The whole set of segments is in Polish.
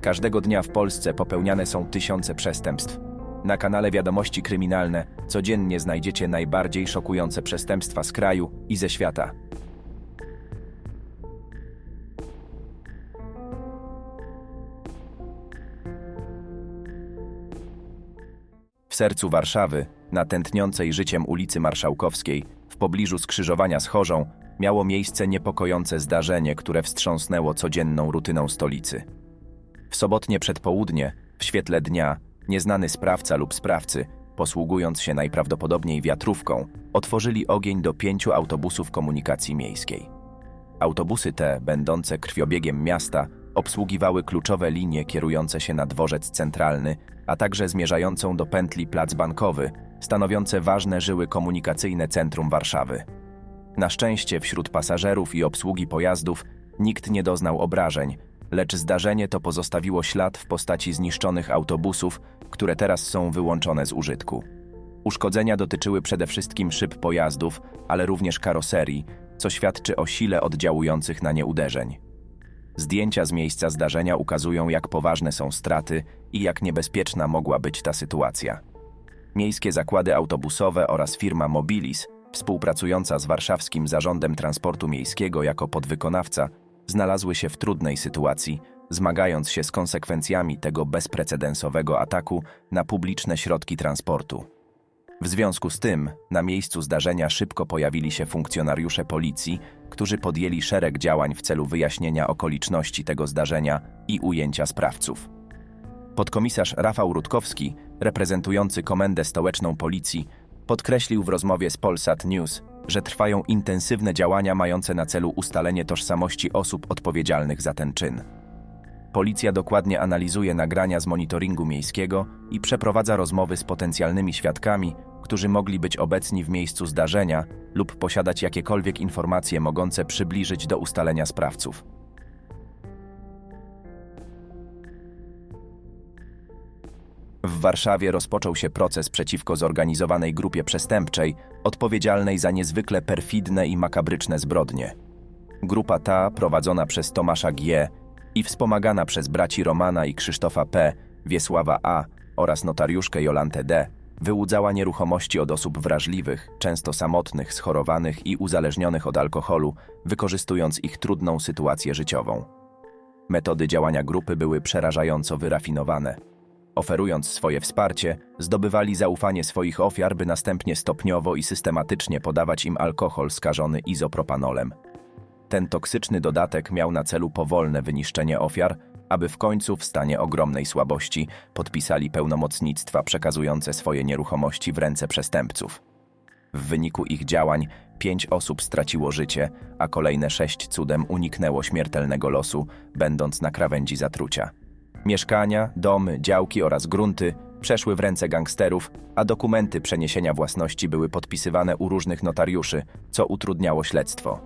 Każdego dnia w Polsce popełniane są tysiące przestępstw. Na kanale Wiadomości Kryminalne codziennie znajdziecie najbardziej szokujące przestępstwa z kraju i ze świata. W sercu Warszawy, na tętniącej życiem ulicy Marszałkowskiej, w pobliżu skrzyżowania z Chorzą, miało miejsce niepokojące zdarzenie, które wstrząsnęło codzienną rutyną stolicy. W sobotnie przedpołudnie, w świetle dnia, nieznany sprawca lub sprawcy, posługując się najprawdopodobniej wiatrówką, otworzyli ogień do pięciu autobusów komunikacji miejskiej. Autobusy te, będące krwiobiegiem miasta, obsługiwały kluczowe linie kierujące się na dworzec centralny, a także zmierzającą do pętli plac bankowy, stanowiące ważne żyły komunikacyjne centrum Warszawy. Na szczęście wśród pasażerów i obsługi pojazdów nikt nie doznał obrażeń, lecz zdarzenie to pozostawiło ślad w postaci zniszczonych autobusów, które teraz są wyłączone z użytku. Uszkodzenia dotyczyły przede wszystkim szyb pojazdów, ale również karoserii, co świadczy o sile oddziałujących na nie uderzeń. Zdjęcia z miejsca zdarzenia ukazują, jak poważne są straty i jak niebezpieczna mogła być ta sytuacja. Miejskie zakłady autobusowe oraz firma Mobilis, współpracująca z Warszawskim Zarządem Transportu Miejskiego jako podwykonawca, znalazły się w trudnej sytuacji, zmagając się z konsekwencjami tego bezprecedensowego ataku na publiczne środki transportu. W związku z tym, na miejscu zdarzenia szybko pojawili się funkcjonariusze policji, którzy podjęli szereg działań w celu wyjaśnienia okoliczności tego zdarzenia i ujęcia sprawców. Podkomisarz Rafał Rutkowski, reprezentujący Komendę Stołeczną Policji, podkreślił w rozmowie z Polsat News, że trwają intensywne działania mające na celu ustalenie tożsamości osób odpowiedzialnych za ten czyn. Policja dokładnie analizuje nagrania z monitoringu miejskiego i przeprowadza rozmowy z potencjalnymi świadkami, którzy mogli być obecni w miejscu zdarzenia lub posiadać jakiekolwiek informacje mogące przybliżyć do ustalenia sprawców. W Warszawie rozpoczął się proces przeciwko zorganizowanej grupie przestępczej odpowiedzialnej za niezwykle perfidne i makabryczne zbrodnie. Grupa ta, prowadzona przez Tomasza G. i wspomagana przez braci Romana i Krzysztofa P., Wiesława A. oraz notariuszkę Jolantę D., wyłudzała nieruchomości od osób wrażliwych, często samotnych, schorowanych i uzależnionych od alkoholu, wykorzystując ich trudną sytuację życiową. Metody działania grupy były przerażająco wyrafinowane. Oferując swoje wsparcie, zdobywali zaufanie swoich ofiar, by następnie stopniowo i systematycznie podawać im alkohol skażony izopropanolem. Ten toksyczny dodatek miał na celu powolne wyniszczenie ofiar, aby w końcu w stanie ogromnej słabości podpisali pełnomocnictwa przekazujące swoje nieruchomości w ręce przestępców. W wyniku ich działań pięć osób straciło życie, a kolejne sześć cudem uniknęło śmiertelnego losu, będąc na krawędzi zatrucia. Mieszkania, domy, działki oraz grunty przeszły w ręce gangsterów, a dokumenty przeniesienia własności były podpisywane u różnych notariuszy, co utrudniało śledztwo.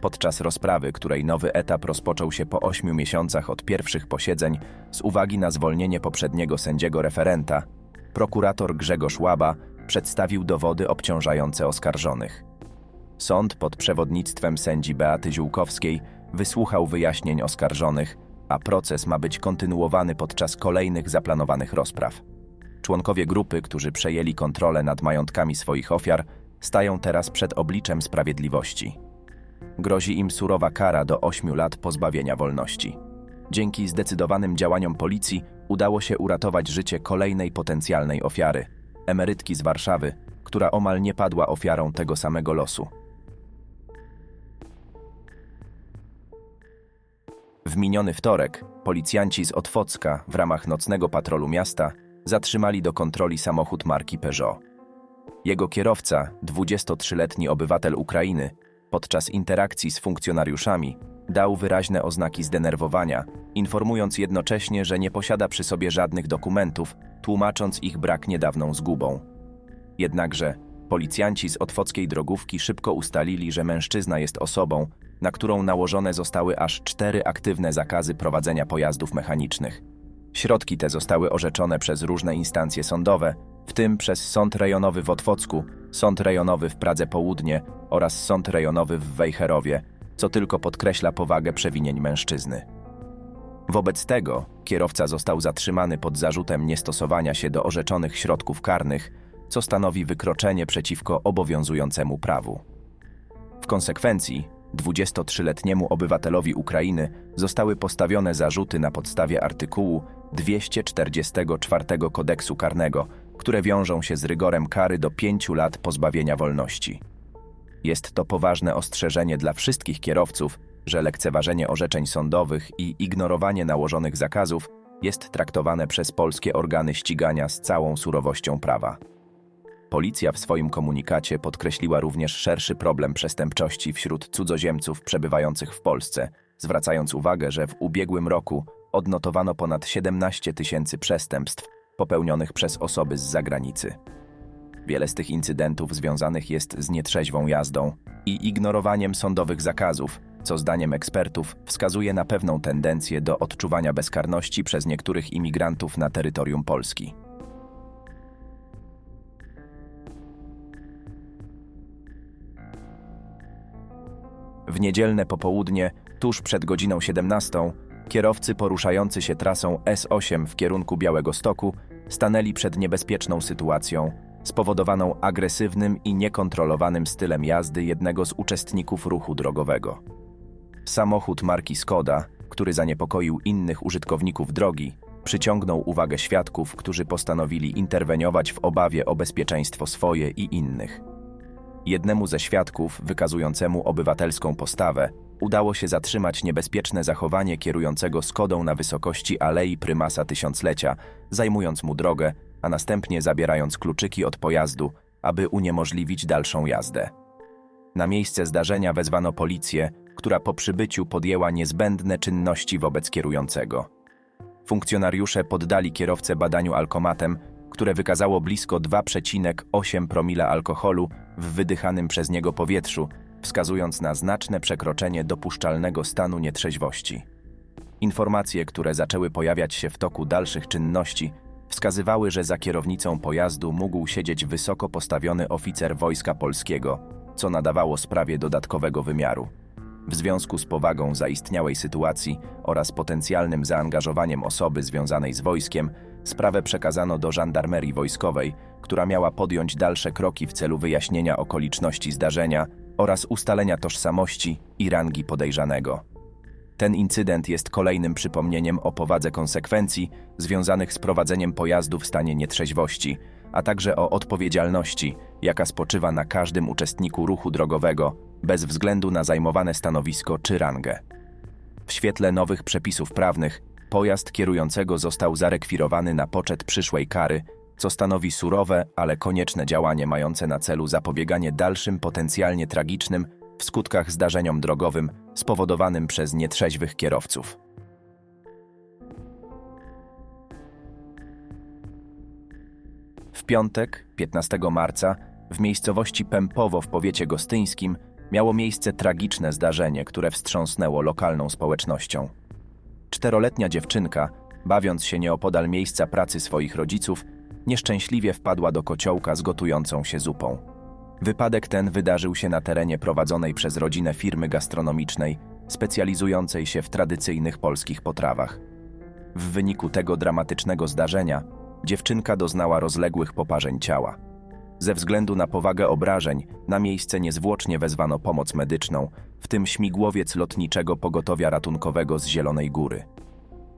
Podczas rozprawy, której nowy etap rozpoczął się po ośmiu miesiącach od pierwszych posiedzeń, z uwagi na zwolnienie poprzedniego sędziego referenta, prokurator Grzegorz Łaba przedstawił dowody obciążające oskarżonych. Sąd pod przewodnictwem sędzi Beaty Ziółkowskiej wysłuchał wyjaśnień oskarżonych, a proces ma być kontynuowany podczas kolejnych zaplanowanych rozpraw. Członkowie grupy, którzy przejęli kontrolę nad majątkami swoich ofiar, stają teraz przed obliczem sprawiedliwości. Grozi im surowa kara do 8 lat pozbawienia wolności. Dzięki zdecydowanym działaniom policji udało się uratować życie kolejnej potencjalnej ofiary, emerytki z Warszawy, która omal nie padła ofiarą tego samego losu. W miniony wtorek policjanci z Otwocka w ramach nocnego patrolu miasta zatrzymali do kontroli samochód marki Peugeot. Jego kierowca, 23-letni obywatel Ukrainy, podczas interakcji z funkcjonariuszami dał wyraźne oznaki zdenerwowania, informując jednocześnie, że nie posiada przy sobie żadnych dokumentów, tłumacząc ich brak niedawną zgubą. Jednakże policjanci z otwockiej drogówki szybko ustalili, że mężczyzna jest osobą, na którą nałożone zostały aż cztery aktywne zakazy prowadzenia pojazdów mechanicznych. Środki te zostały orzeczone przez różne instancje sądowe, w tym przez Sąd Rejonowy w Otwocku, Sąd Rejonowy w Pradze Południe oraz Sąd Rejonowy w Wejherowie, co tylko podkreśla powagę przewinień mężczyzny. Wobec tego Kierowca został zatrzymany pod zarzutem niestosowania się do orzeczonych środków karnych, co stanowi wykroczenie przeciwko obowiązującemu prawu. W konsekwencji 23-letniemu obywatelowi Ukrainy zostały postawione zarzuty na podstawie artykułu 244 kodeksu karnego, które wiążą się z rygorem kary do 5 lat pozbawienia wolności. Jest to poważne ostrzeżenie dla wszystkich kierowców, że lekceważenie orzeczeń sądowych i ignorowanie nałożonych zakazów jest traktowane przez polskie organy ścigania z całą surowością prawa. Policja w swoim komunikacie podkreśliła również szerszy problem przestępczości wśród cudzoziemców przebywających w Polsce, zwracając uwagę, że w ubiegłym roku odnotowano ponad 17 tysięcy przestępstw popełnionych przez osoby z zagranicy. Wiele z tych incydentów związanych jest z nietrzeźwą jazdą i ignorowaniem sądowych zakazów, co zdaniem ekspertów wskazuje na pewną tendencję do odczuwania bezkarności przez niektórych imigrantów na terytorium Polski. W niedzielne popołudnie, tuż przed godziną 17, kierowcy poruszający się trasą S8 w kierunku Białego Stoku stanęli przed niebezpieczną sytuacją, spowodowaną agresywnym i niekontrolowanym stylem jazdy jednego z uczestników ruchu drogowego. Samochód marki Skoda, który zaniepokoił innych użytkowników drogi, przyciągnął uwagę świadków, którzy postanowili interweniować w obawie o bezpieczeństwo swoje i innych. Jednemu ze świadków, wykazującemu obywatelską postawę, udało się zatrzymać niebezpieczne zachowanie kierującego Skodą na wysokości Alei Prymasa Tysiąclecia, zajmując mu drogę, a następnie zabierając kluczyki od pojazdu, aby uniemożliwić dalszą jazdę. Na miejsce zdarzenia wezwano policję, która po przybyciu podjęła niezbędne czynności wobec kierującego. Funkcjonariusze poddali kierowcę badaniu alkomatem, które wykazało blisko 2,8 promila alkoholu w wydychanym przez niego powietrzu, wskazując na znaczne przekroczenie dopuszczalnego stanu nietrzeźwości. Informacje, które zaczęły pojawiać się w toku dalszych czynności, wskazywały, że za kierownicą pojazdu mógł siedzieć wysoko postawiony oficer Wojska Polskiego, co nadawało sprawie dodatkowego wymiaru. W związku z powagą zaistniałej sytuacji oraz potencjalnym zaangażowaniem osoby związanej z wojskiem, sprawę przekazano do żandarmerii wojskowej, która miała podjąć dalsze kroki w celu wyjaśnienia okoliczności zdarzenia oraz ustalenia tożsamości i rangi podejrzanego. Ten incydent jest kolejnym przypomnieniem o powadze konsekwencji związanych z prowadzeniem pojazdu w stanie nietrzeźwości, a także o odpowiedzialności, jaka spoczywa na każdym uczestniku ruchu drogowego, bez względu na zajmowane stanowisko czy rangę. W świetle nowych przepisów prawnych, pojazd kierującego został zarekwirowany na poczet przyszłej kary, co stanowi surowe, ale konieczne działanie mające na celu zapobieganie dalszym potencjalnie tragicznym w skutkach zdarzeniom drogowym spowodowanym przez nietrzeźwych kierowców. W piątek, 15 marca, w miejscowości Pępowo w powiecie gostyńskim miało miejsce tragiczne zdarzenie, które wstrząsnęło lokalną społecznością. Czteroletnia dziewczynka, bawiąc się nieopodal miejsca pracy swoich rodziców, nieszczęśliwie wpadła do kociołka z gotującą się zupą. Wypadek ten wydarzył się na terenie prowadzonej przez rodzinę firmy gastronomicznej, specjalizującej się w tradycyjnych polskich potrawach. W wyniku tego dramatycznego zdarzenia dziewczynka doznała rozległych poparzeń ciała. Ze względu na powagę obrażeń, na miejsce niezwłocznie wezwano pomoc medyczną, w tym śmigłowiec lotniczego pogotowia ratunkowego z Zielonej Góry.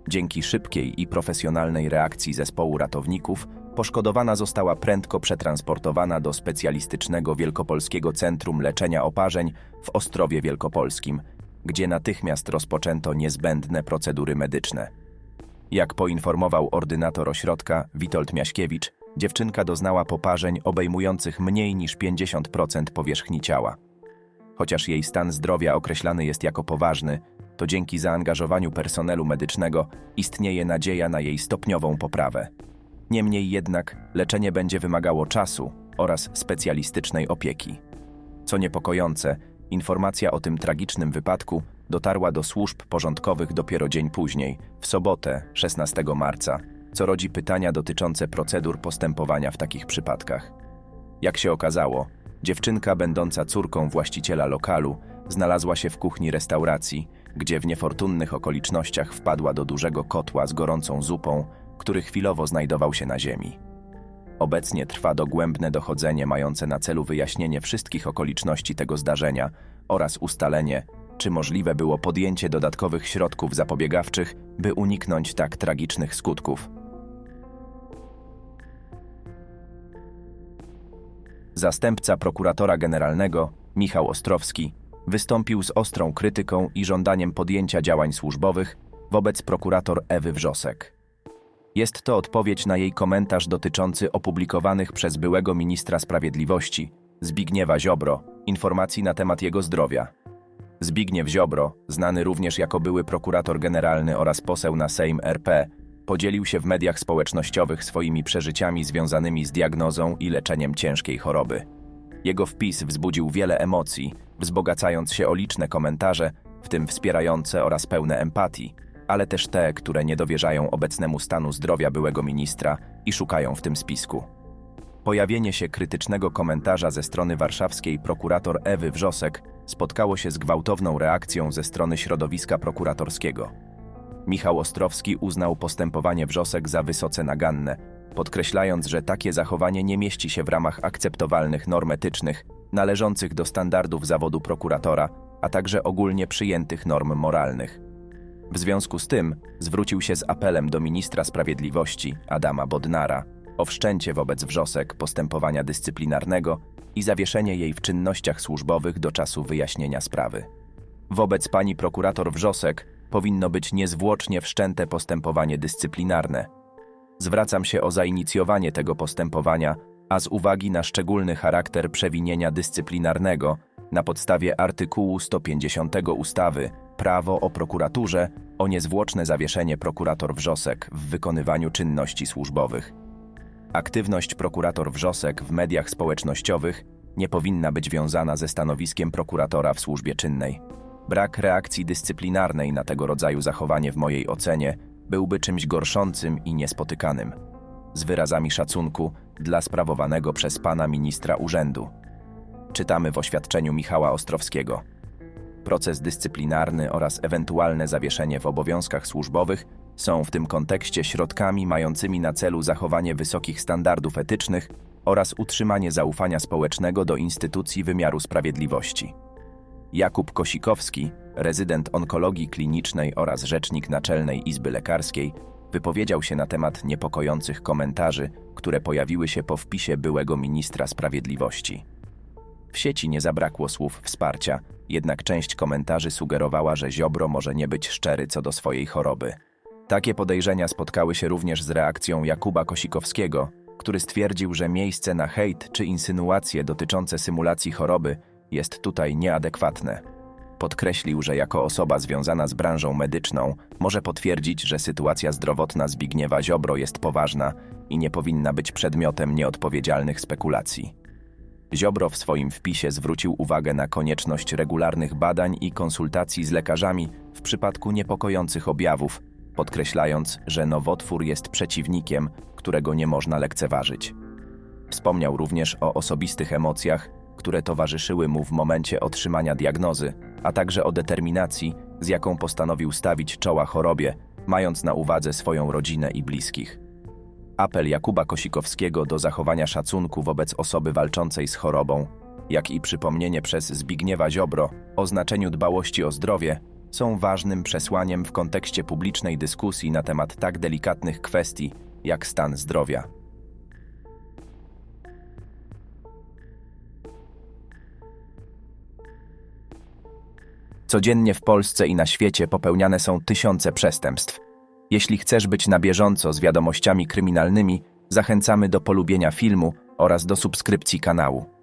Dzięki szybkiej i profesjonalnej reakcji zespołu ratowników, poszkodowana została prędko przetransportowana do specjalistycznego Wielkopolskiego Centrum Leczenia Oparzeń w Ostrowie Wielkopolskim, gdzie natychmiast rozpoczęto niezbędne procedury medyczne. Jak poinformował ordynator ośrodka Witold Miaśkiewicz, dziewczynka doznała poparzeń obejmujących mniej niż 50% powierzchni ciała. Chociaż jej stan zdrowia określany jest jako poważny, to dzięki zaangażowaniu personelu medycznego istnieje nadzieja na jej stopniową poprawę. Niemniej jednak leczenie będzie wymagało czasu oraz specjalistycznej opieki. Co niepokojące, informacja o tym tragicznym wypadku dotarła do służb porządkowych dopiero dzień później, w sobotę, 16 marca, co rodzi pytania dotyczące procedur postępowania w takich przypadkach. Jak się okazało, dziewczynka będąca córką właściciela lokalu znalazła się w kuchni restauracji, gdzie w niefortunnych okolicznościach wpadła do dużego kotła z gorącą zupą, który chwilowo znajdował się na ziemi. Obecnie trwa dogłębne dochodzenie mające na celu wyjaśnienie wszystkich okoliczności tego zdarzenia oraz ustalenie, czy możliwe było podjęcie dodatkowych środków zapobiegawczych, by uniknąć tak tragicznych skutków. Zastępca prokuratora generalnego, Michał Ostrowski, wystąpił z ostrą krytyką i żądaniem podjęcia działań służbowych wobec prokurator Ewy Wrzosek. Jest to odpowiedź na jej komentarz dotyczący opublikowanych przez byłego ministra sprawiedliwości, Zbigniewa Ziobro, informacji na temat jego zdrowia. Zbigniew Ziobro, znany również jako były prokurator generalny oraz poseł na Sejm RP, podzielił się w mediach społecznościowych swoimi przeżyciami związanymi z diagnozą i leczeniem ciężkiej choroby. Jego wpis wzbudził wiele emocji, wzbogacając się o liczne komentarze, w tym wspierające oraz pełne empatii, ale też te, które nie dowierzają obecnemu stanu zdrowia byłego ministra i szukają w tym spisku. Pojawienie się krytycznego komentarza ze strony warszawskiej prokurator Ewy Wrzosek spotkało się z gwałtowną reakcją ze strony środowiska prokuratorskiego. Michał Ostrowski uznał postępowanie Wrzosek za wysoce naganne, podkreślając, że takie zachowanie nie mieści się w ramach akceptowalnych norm etycznych należących do standardów zawodu prokuratora, a także ogólnie przyjętych norm moralnych. W związku z tym zwrócił się z apelem do ministra sprawiedliwości Adama Bodnara o wszczęcie wobec Wrzosek postępowania dyscyplinarnego i zawieszenie jej w czynnościach służbowych do czasu wyjaśnienia sprawy. Wobec pani prokurator Wrzosek powinno być niezwłocznie wszczęte postępowanie dyscyplinarne. Zwracam się o zainicjowanie tego postępowania, a z uwagi na szczególny charakter przewinienia dyscyplinarnego, na podstawie artykułu 150 ustawy Prawo o prokuraturze o niezwłoczne zawieszenie prokurator Wrzosek w wykonywaniu czynności służbowych. Aktywność prokurator Wrzosek w mediach społecznościowych nie powinna być wiązana ze stanowiskiem prokuratora w służbie czynnej. Brak reakcji dyscyplinarnej na tego rodzaju zachowanie w mojej ocenie byłby czymś gorszącym i niespotykanym. Z wyrazami szacunku dla sprawowanego przez pana ministra urzędu. Czytamy w oświadczeniu Michała Ostrowskiego. Proces dyscyplinarny oraz ewentualne zawieszenie w obowiązkach służbowych są w tym kontekście środkami mającymi na celu zachowanie wysokich standardów etycznych oraz utrzymanie zaufania społecznego do instytucji wymiaru sprawiedliwości. Jakub Kosikowski, rezydent onkologii klinicznej oraz rzecznik Naczelnej Izby Lekarskiej, wypowiedział się na temat niepokojących komentarzy, które pojawiły się po wpisie byłego ministra sprawiedliwości. W sieci nie zabrakło słów wsparcia, jednak część komentarzy sugerowała, że Ziobro może nie być szczery co do swojej choroby. Takie podejrzenia spotkały się również z reakcją Jakuba Kosikowskiego, który stwierdził, że miejsce na hejt czy insynuacje dotyczące symulacji choroby jest tutaj nieadekwatne. Podkreślił, że jako osoba związana z branżą medyczną może potwierdzić, że sytuacja zdrowotna Zbigniewa Ziobro jest poważna i nie powinna być przedmiotem nieodpowiedzialnych spekulacji. Ziobro w swoim wpisie zwrócił uwagę na konieczność regularnych badań i konsultacji z lekarzami w przypadku niepokojących objawów, podkreślając, że nowotwór jest przeciwnikiem, którego nie można lekceważyć. Wspomniał również o osobistych emocjach, które towarzyszyły mu w momencie otrzymania diagnozy, a także o determinacji, z jaką postanowił stawić czoła chorobie, mając na uwadze swoją rodzinę i bliskich. Apel Jakuba Kosikowskiego do zachowania szacunku wobec osoby walczącej z chorobą, jak i przypomnienie przez Zbigniewa Ziobro o znaczeniu dbałości o zdrowie, są ważnym przesłaniem w kontekście publicznej dyskusji na temat tak delikatnych kwestii jak stan zdrowia. Codziennie w Polsce i na świecie popełniane są tysiące przestępstw. Jeśli chcesz być na bieżąco z wiadomościami kryminalnymi, zachęcamy do polubienia filmu oraz do subskrypcji kanału.